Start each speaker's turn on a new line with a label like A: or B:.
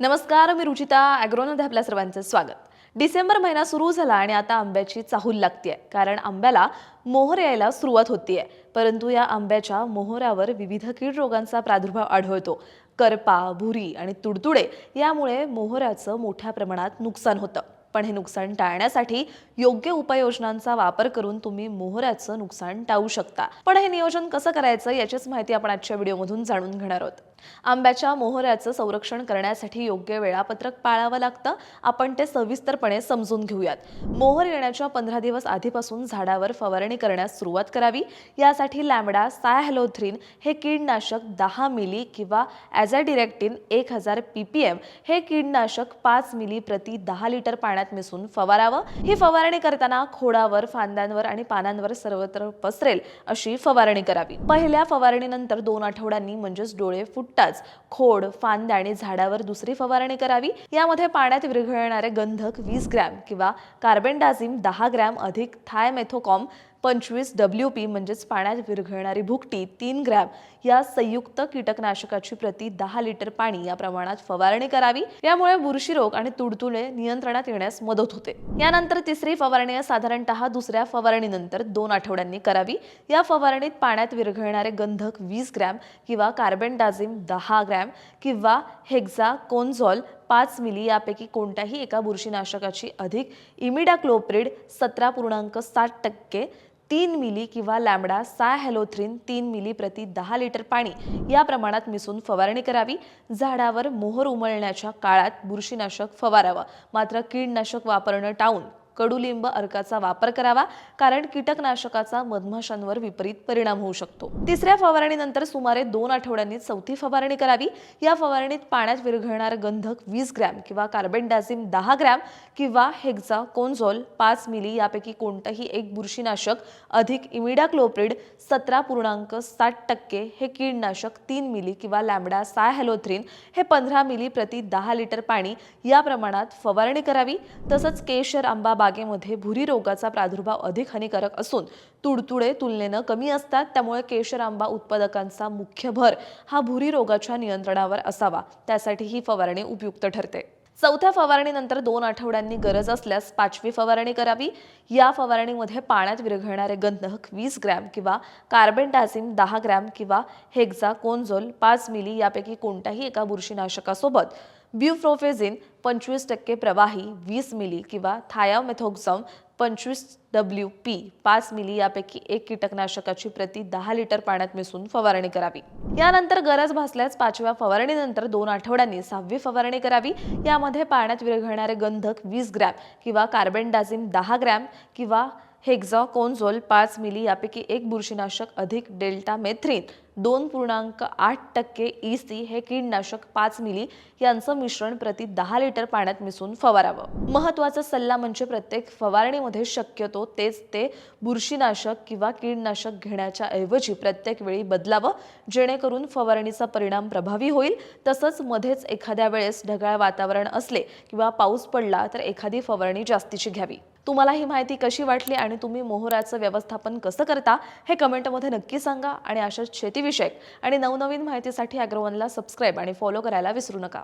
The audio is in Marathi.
A: नमस्कार मी रुचिता ॲग्रोमध्ये आपल्या सर्वांचं स्वागत. डिसेंबर महिना सुरू झाला आणि आता आंब्याची चाहूल लागतीये. कारण आंब्याला मोहर यायला सुरुवात होतीये. परंतु या आंब्याच्या मोहरावर विविध कीड रोगांचा प्रादुर्भाव आढळतो. करपा भुरी आणि तुडतुडे यामुळे मोहराचं मोठ्या प्रमाणात नुकसान होतं. पण हे नुकसान टाळण्यासाठी योग्य उपाययोजनांचा वापर करून तुम्ही मोहऱ्याचं नुकसान टाळू शकता. पण हे नियोजन कसं करायचं याचीच माहिती आपण आजच्या व्हिडिओमधून जाणून घेणार आहोत. आंब्याच्या मोहऱ्याचं संरक्षण करण्यासाठी योग्य वेळापत्रक पाळावं लागतं. आपण ते सविस्तरपणे समजून घेऊयात. मोहर येण्याच्या पंधरा दिवस आधीपासून झाडावर फवारणी करण्यास सुरुवात करावी. यासाठी लॅमडा सायहॅलोथ्रीन हे कीडनाशक दहा मिली किंवा ॲझॅडिरेक्टिन एक हजार पी पी एम हे कीडनाशक पाच मिली प्रति दहा लिटर पाण्यात मिसळून फवारावं. ही फवारणी करताना खोडावर फांद्यांवर आणि पानांवर सर्वत्र पसरेल अशी फवारणी करावी. पहिल्या फवारणीनंतर दोन आठवड्यांनी म्हणजेच डोळे फुटताच खोड फांद्या आणि झाडावर दुसरी फवारणी करावी. यामध्ये पाण्यात विरघळणारे गंधक वीस ग्रॅम किंवा कार्बेंडाझिम दहा ग्रॅम अधिक थायमेथोकॉम पंचवीस डब्ल्यू पी म्हणजेच पाण्यात विरघळणारी भुकटी तीन ग्रॅम या संयुक्त कीटकनाशकाची प्रति दहा लिटर पाणी या प्रमाणात फवारणी करावी. यामुळे बुरशी रोग आणि तुडतुडे नियंत्रणात येण्यास मदत होते. यानंतर तिसरी फवारणी साधारणतः दुसऱ्या फवारणीनंतर दोन आठवड्यांनी करावी. या फवारणीत पाण्यात विरघळणारे गंधक वीस ग्रॅम किंवा कार्बेंडाझिम दहा ग्रॅम किंवा हेक्झा कोन्झॉल पाच मिली यापैकी कोणत्याही एका बुरशीनाशकाची अधिक इमिडाक्लोप्रिड सतरा पूर्णांक सात टक्के तीन मिली किंवा लॅमडा सायहॅलोथ्रिन तीन मिली प्रति दहा लिटर पाणी या प्रमाणात मिसळून फवारणी करावी. झाडावर मोहर उमळण्याच्या काळात बुरशीनाशक फवारावं. मात्र कीडनाशक वापरणं टाळून कडुलिंब अर्काचा वापर करावा कारण कीटकनाशकाचा मधमाशांवर विपरीत परिणाम होऊ शकतो. तिसऱ्या फवारणीनंतर सुमारे दोन आठवड्यांनी चौथी फवारणी करावी. या फवारणीत पाण्यात विरघळणारे गंधक वीस ग्रॅम किंवा कार्बेंडाझिम दहा ग्रॅम किंवा हेक्झा कोन्झोल पाच मिली यापैकी कोणतंही एक बुरशीनाशक अधिक इमिडाक्लोप्रिड सतरा पूर्णांक साठ टक्के हे कीडनाशक तीन मिली किंवा लॅमडा सायहॅलोथ्रिन हे पंधरा मिली प्रति दहा लिटर पाणी या प्रमाणात फवारणी करावी. तसंच केशर आंबा बागेमध्ये भुरी रोगाचा प्रादुर्भाव अधिक हानिकारक असून तुडतुडे तुलनेनं कमी असतात. त्यामुळे केशर आंबा उत्पादकांचा मुख्य भर हा भुरी रोगाच्या नियंत्रणावर असावा. त्यासाठी ही फवारणी उपयुक्त ठरते. चौथ्या फवारणीनंतर दोन आठवड्यांनी गरज असल्यास पाचवी फवारणी करावी. या फवारणीमध्ये पाण्यात विरघळणारे गंधक वीस ग्रॅम किंवा कार्बेंडाझिम दहा ग्रॅम किंवा हेक्झा कोन्झोल पाच मिली यापैकी कोणत्याही एका बुरशीनाशकासोबत ब्युफ्रोफेझिन पंचवीस टक्के प्रवाही वीस मिली किंवा थायामेथोक्झम पंचवीस डब्ल्यू पी पाच मिली यापैकी एक कीटकनाशकाची प्रति दहा लिटर पाण्यात मिसळून फवारणी करावी. यानंतर गरज भासल्यास पाचव्या फवारणीनंतर दोन आठवड्यांनी सहावी फवारणी करावी. यामध्ये पाण्यात विरघळणारे गंधक वीस ग्रॅम किंवा कार्बनडाझिन दहा ग्रॅम किंवा हेक्झा कोन्झोल पाच मिली यापैकी एक बुरशीनाशक अधिक डेल्टा मेथ्रिन दोन पूर्णांक आठ टक्के ई सी हे कीडनाशक पाच मिली यांचं मिश्रण प्रति दहा लिटर पाण्यात मिसळून फवारावं. महत्त्वाचा सल्ला म्हणजे प्रत्येक फवारणीमध्ये शक्यतो तेच ते बुरशीनाशक किंवा कीडनाशक घेण्याच्या ऐवजी प्रत्येक वेळी बदलावं जेणेकरून फवारणीचा परिणाम प्रभावी होईल. तसंच मध्येच एखाद्या वेळेस ढगाळ वातावरण असले किंवा पाऊस पडला तर एखादी फवारणी जास्तीची घ्यावी. तुम्हाला ही माहिती कशी वाटली आणि तुम्ही मोहराचं व्यवस्थापन कसं करता हे कमेंटमध्ये नक्की सांगा आणि अशाच शेतीविषयक आणि नवनवीन माहितीसाठी अॅग्रोवनला सबस्क्राईब आणि फॉलो करायला विसरू नका.